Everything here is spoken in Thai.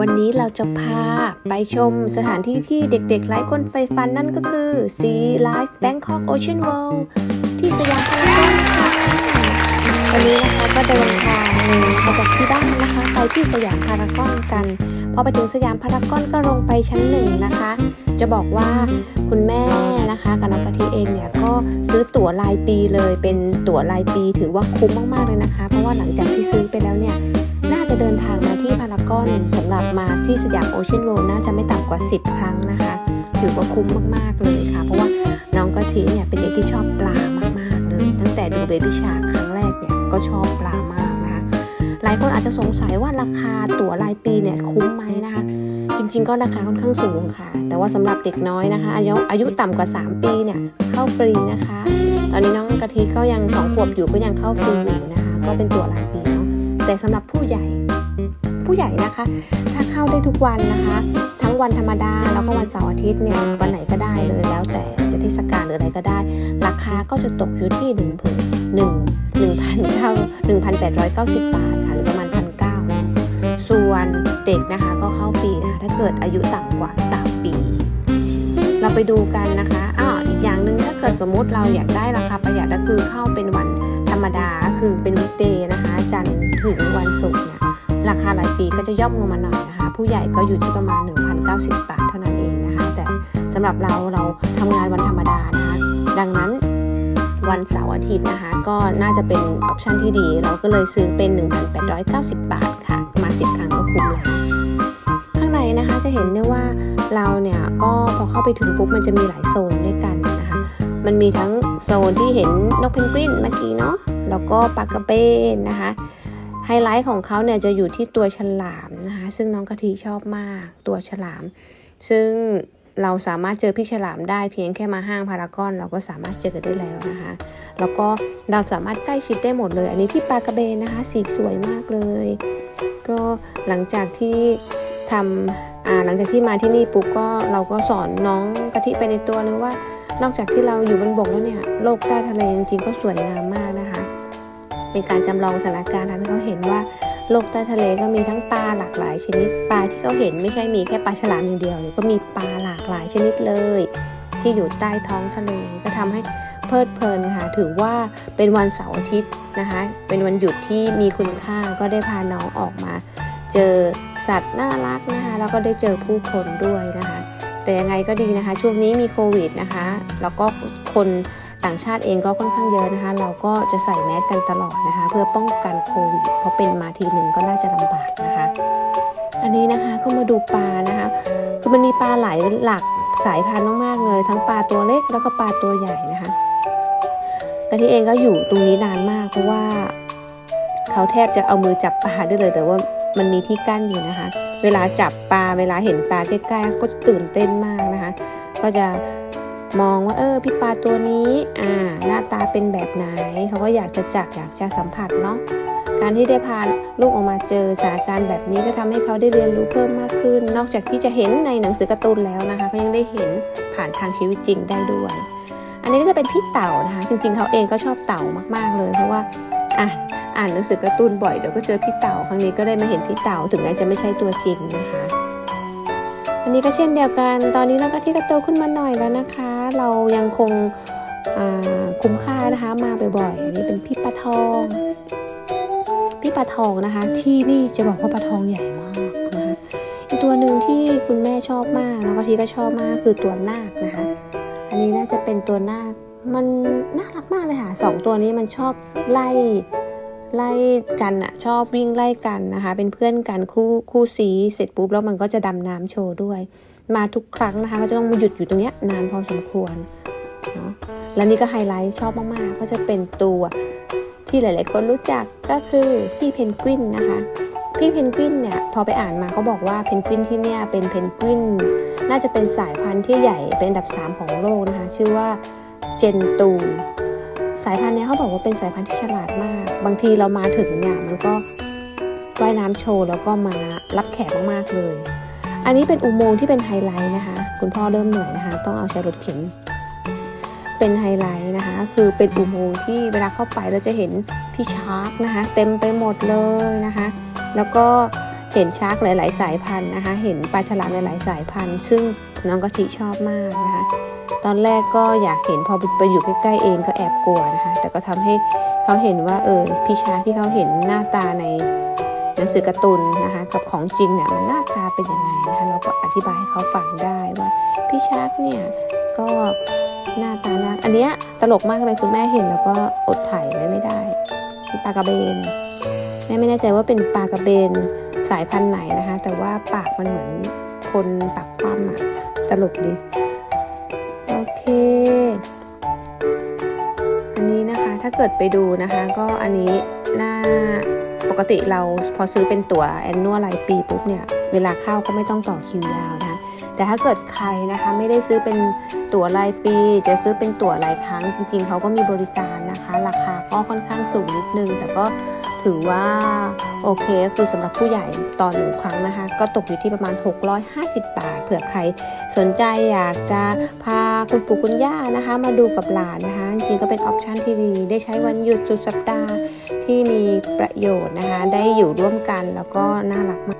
วันนี้เราจะพาไปชมสถานที่ที่เด็กๆ หลายคนใฝ่ฝันนั่นก็คือ Sea Life Bangkok Ocean World ที่สยามพารากอนค่ะวันนี้นะคะก็เดินทางมาจากที่บ้านนะคะ ไปที่สยามพารากอนกัน พอไปถึงสยามพารากอนก็ลงไปชั้นหนึ่งนะคะ จะบอกว่าคุณแม่นะคะกับน้องกะทิเองเนี่ยก็ซื้อตั๋วรายปีเลยเป็นตั๋วรายปีถือว่าคุ้มมากๆเลยนะคะ เพราะว่าหลังจากที่ซื้อไปแล้วเนี่ย จะเดินทางมาที่พารากอนสำหรับมาที่สยามโอเชียนเวิลด์น่าจะไม่ต่ำกว่า 10 ครั้งนะคะ ถือว่าคุ้มมากๆเลยค่ะ เพราะว่าน้องกะทิเนี่ยเป็นเด็กที่ชอบปลามากๆเลย ตั้งแต่ดูเบบี้ชาครั้งแรกเนี่ยก็ชอบปลามากนะคะหลายคนอาจจะสงสัยว่าราคาตั๋วรายปีเนี่ยคุ้มไหมนะคะจริงๆ ก็ราคาค่อนข้างสูงค่ะ แต่ว่าสำหรับเด็กน้อยนะคะ อายุอายุต่ำกว่า 3 ปีเนี่ยเข้าฟรีนะคะ ตอนนี้น้องกะทิก็ยัง2ขวบอยู่ก็ยังเข้าฟรีอยู่นะคะ ก็เป็นตั๋วรายปีเนาะ แต่สำหรับผู้ใหญ่ ผู้ใหญ่นะคะ ถ้าเข้าได้ทุกวันนะคะ ทั้งวันธรรมดาแล้วก็วันเสาร์อาทิตย์เนี่ยวันไหนก็ได้เลยแล้วแต่จะเทศกาลหรืออะไรก็ได้ ราคาก็จะตกอยู่ที่หนึ่งพันหนึ่งหนึ่งพันเก้าหนึ่งพันแปดร้อยเก้าสิบบาทค่ะหรือประมาณพันเก้าส่วนเด็กนะคะก็เข้าฟรีนะคะถ้าเกิดอายุต่ำกว่า 3 ปี เราไปดูกันนะคะอ้าวอีกอย่างหนึ่งถ้าเกิดสมมติเราอยากได้ราคาประหยัดก็คือเข้าเป็นวัน ธรรมดาคือเป็นวิกเดย์นะคะ จันทร์ถึงวันศุกร์เนี่ยราคาหลายปีก็จะย่อมลงมาหน่อยนะคะ ผู้ใหญ่ก็อยู่ที่ประมาณ 1,090 บาทเท่านั้นเองนะคะ แต่สำหรับเราเราทำงานวันธรรมดานะคะ ดังนั้นวันเสาร์อาทิตย์นะคะ ก็น่าจะเป็นออปชันที่ดี เราก็เลยซื้อเป็น 1,890 บาทค่ะ มา 10 ครั้งก็คุ้มแล้วข้างในนะคะจะเห็นได้ว่าเราเนี่ยก็พอเข้าไปถึงปุ๊บมันจะมีหลายโซนด้วยกัน มันมีทั้งโซนที่เห็นนกเพนกวินเมื่อกี้เนาะแล้วก็ปลากระเบนนะคะไฮไลท์ของเขาเนี่ยจะอยู่ที่ตัวฉลามนะคะซึ่งน้องกะทิชอบมากตัวฉลาม ซึ่งเราสามารถเจอพี่ฉลามได้เพียงแค่มาห้างพารากอนเราก็สามารถเจอได้แล้วนะคะ แล้วก็เราสามารถใกล้ชิดได้หมดเลย อันนี้พี่ปลากระเบนนะคะ สีสวยมากเลย ก็หลังจากที่ทำหลังจากที่มาที่นี่ปุ๊บก็เราก็สอนน้องกะทิไปในตัวนึงว่า นอกจากที่เราอยู่บนบกแล้วเนี่ยโลกใต้ทะเลจริงๆก็สวยงามมากนะคะ เป็นการจำลองสถานการณ์ทำให้เขาเห็นว่าโลกใต้ทะเลก็มีทั้งปลาหลากหลายชนิด ปลาที่เขาเห็นไม่ใช่มีแค่ปลาฉลามอย่างเดียวเลยก็มีปลาหลากหลายชนิดเลย ที่อยู่ใต้ท้องทะเลก็ทำให้เพลิดเพลินค่ะถือว่าเป็นวันเสาร์อาทิตย์นะคะ เป็นวันหยุดที่มีคุณค่าก็ได้พาน้องออกมา เจอสัตว์น่ารักนะคะแล้วก็ได้เจอผู้คนด้วยนะคะ แต่ยังไงก็ดีนะคะ ช่วงนี้มีโควิดนะคะ แล้วก็คนต่างชาติเองก็ค่อนข้างเยอะนะคะ เราก็จะใส่แมสกันตลอดนะคะ เพื่อป้องกันโควิดเพราะเป็นมาทีหนึ่งก็น่าจะลำบากนะคะ อันนี้นะคะก็มาดูปลานะคะคือมันมีปลาหลายหลักสายพันธุ์มากๆเลย ทั้งปลาตัวเล็กแล้วก็ปลาตัวใหญ่นะคะกะทิเองก็อยู่ตรงนี้นานมากเพราะว่า เขาแทบจะเอามือจับปลาได้เลย แต่ว่า มันมีที่กั้นอยู่นะคะ เวลาจับปลาเวลาเห็นปลาใกล้ๆก็ตื่นเต้นมากนะคะ ก็จะมองว่าเออพี่ปลาตัวนี้อ่าหน้าตาเป็นแบบไหนเขาก็อยากจะจับอยากจะสัมผัสเนาะการที่ได้พาลูกออกมาเจอสถานการณ์แบบนี้ก็ทำให้เขาได้เรียนรู้เพิ่มมากขึ้น นอกจากที่จะเห็นในหนังสือการ์ตูนแล้วนะคะก็ยังได้เห็นผ่านทางชีวิตจริงได้ด้วย อันนี้ก็จะเป็นพี่เต่านะคะ จริงๆเขาเองก็ชอบเต่ามากๆเลย เพราะว่าอะ อ่านหนังสือการ์ตูนบ่อยเดี๋ยวก็เจอพี่เต่าครั้งนี้ก็ได้มาเห็นพี่เต่าถึงแม้จะไม่ใช่ตัวจริงนะคะอันนี้ก็เช่นเดียวกัน ตอนนี้น้องกะทิก็โตขึ้นมาหน่อยแล้วนะคะ เรายังคงคุ้มค่านะคะมาบ่อยๆอันนี้เป็นพี่ปลาทอง พี่ปลาทองนะคะ ที่นี่จะบอกว่าปลาทองใหญ่มากนะคะอีกตัวหนึ่งที่คุณแม่ชอบมากน้องกะทิก็ชอบมากคือตัวนาคนะคะ อันนี้น่าจะเป็นตัวนาคมันน่ารักมากเลยค่ะสองตัวนี้มันชอบไล่ ไล่กันอะชอบวิ่งไล่กันนะคะ เป็นเพื่อนกันคู่คู่ซีเสร็จปุ๊บแล้วมันก็จะดำน้ำโชว์ด้วย มาทุกครั้งนะคะก็จะต้องมาหยุดอยู่ตรงเนี้ยนานพอสมควรเนาะและนี่ก็ไฮไลท์ชอบมากๆ ก็จะเป็นตัวที่หลาย ๆ คนรู้จักก็คือพี่เพนกวินนะคะพี่เพนกวินเนี่ยพอไปอ่านมาเขาบอกว่าเพนกวินที่เนี่ยเป็นเพนกวินน่าจะเป็นสายพันธุ์ที่ใหญ่เป็นอันดับ 3 ของโลกนะคะ ชื่อว่าเจนตู สายพันธุ์เนี้ยเขาบอกว่าเป็นสายพันธุ์ที่ฉลาดมาก บางทีเรามาถึงเนี่ยมันก็ว่ายน้ำโชว์แล้วก็มารับแขกมากๆเลย อันนี้เป็นอุโมงค์ที่เป็นไฮไลท์นะคะ คุณพ่อเริ่มเหนื่อยนะคะ ต้องเอาใช้รถเข็น เป็นไฮไลท์นะคะ คือเป็นอุโมงค์ที่เวลาเข้าไปเราจะเห็นพี่ชาร์กนะคะ เต็มไปหมดเลยนะคะ แล้วก็ เห็นชาร์กหลาย ๆ สายพันธุ์นะคะ เห็นปลาฉลามหลาย ๆ สายพันธุ์ ซึ่งน้องกะทิชอบมากนะคะ ตอนแรกก็อยากเห็นพอไปอยู่ใกล้ ๆ เองก็แอบกลัวนะคะ แต่ก็ทำให้เขาเห็นว่าเออพี่ชาร์กที่เขาเห็นหน้าตาในหนังสือการ์ตูนนะคะ กับของจริงเนี่ยมันหน้าตาเป็นยังไงนะคะ เราก็อธิบายให้เขาฟังได้ว่าพี่ชาร์กเนี่ยก็หน้าตาน่าอันเนี้ยตลกมากเลยคุณแม่เห็นแล้วก็อดถ่ายไว้ไม่ได้ปลากระเบนแม่ไม่แน่ใจว่าเป็นปลากระเบน สายพันธุ์ไหนนะคะ แต่ว่าปากมันเหมือนคนปากคว่ำอะตลกดี โอเค อันนี้นะคะถ้าเกิดไปดูนะคะ ก็อันนี้หน้าปกติเราพอซื้อเป็นตั๋วแอนนัวลรายปีปุ๊บเนี่ย เวลาเข้าก็ไม่ต้องต่อคิวยาวนะคะ แต่ถ้าเกิดใครนะคะไม่ได้ซื้อเป็นตั๋วรายปี จะซื้อเป็นตั๋วรายครั้งจริงๆเขาก็มีบริการนะคะ ราคาก็ค่อนข้างสูงนิดนึง แต่ก็ ถือว่าโอเคก็คือสำหรับผู้ใหญ่ต่อหนึ่งครั้งนะคะ ก็ตกอยู่ที่ประมาณ 650 บาท เผื่อใครสนใจอยากจะพาคุณปู่คุณย่านะคะ มาดูกับหลานนะคะ จริงๆก็เป็นออปชันที่ดีได้ใช้วันหยุดสุดสัปดาห์ที่มีประโยชน์นะคะ ได้อยู่ร่วมกันแล้วก็น่ารักมาก